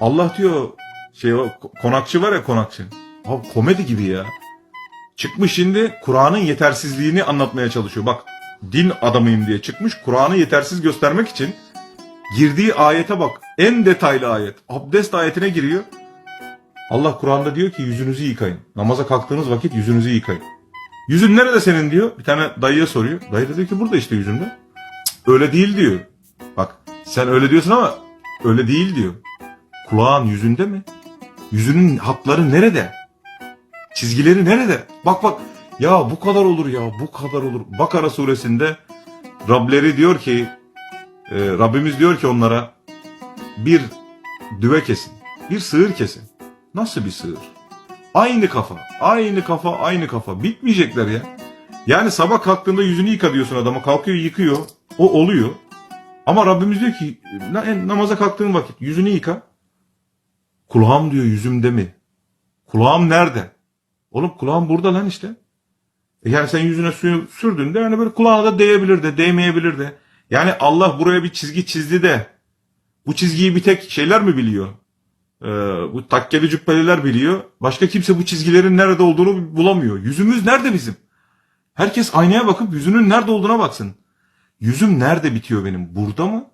Allah diyor şey konakçı var ya konakçı. Abi komedi gibi ya. Çıkmış şimdi Kur'an'ın yetersizliğini anlatmaya çalışıyor. Bak din adamıyım diye çıkmış Kur'an'ı yetersiz göstermek için girdiği ayete bak. En detaylı ayet. Abdest ayetine giriyor. Allah Kur'an'da diyor ki yüzünüzü yıkayın. Namaza kalktığınız vakit yüzünüzü yıkayın. Yüzün nerede senin diyor. Bir tane dayıya soruyor. Dayı da diyor ki burada işte yüzümde. Öyle değil diyor. Bak sen öyle diyorsun ama öyle değil diyor. Kulağın yüzünde mi? Yüzünün hatları nerede? Çizgileri nerede? Bak bak. Ya bu kadar olur ya bu kadar olur. Bakara suresinde Rableri diyor ki e, Rabbimiz diyor ki onlara bir düve kesin. Bir sığır kesin. Nasıl bir sığır? Aynı kafa. Aynı kafa aynı kafa. Bitmeyecekler ya. Yani sabah kalktığında yüzünü yıka diyorsun adama. Kalkıyor yıkıyor. O oluyor. Ama Rabbimiz diyor ki "Na- namaza kalktığın vakit yüzünü yıka. Kulağım diyor yüzümde mi? Kulağım nerede? Oğlum kulağım burada lan işte. E Yani sen yüzüne suyu sürdüğünde yani böyle kulağa da değebilir de değmeyebilir de. Yani Allah buraya bir çizgi çizdi de bu çizgiyi bir tek şeyler mi biliyor? Ee, bu takkeli cübbeliler biliyor. Başka kimse bu çizgilerin nerede olduğunu bulamıyor. Yüzümüz nerede bizim? Herkes aynaya bakıp yüzünün nerede olduğuna baksın. Yüzüm nerede bitiyor benim? Burada mı?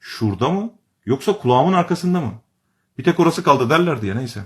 Şurada mı? Yoksa kulağımın arkasında mı? Bir tek orası kaldı derlerdi ya neyse.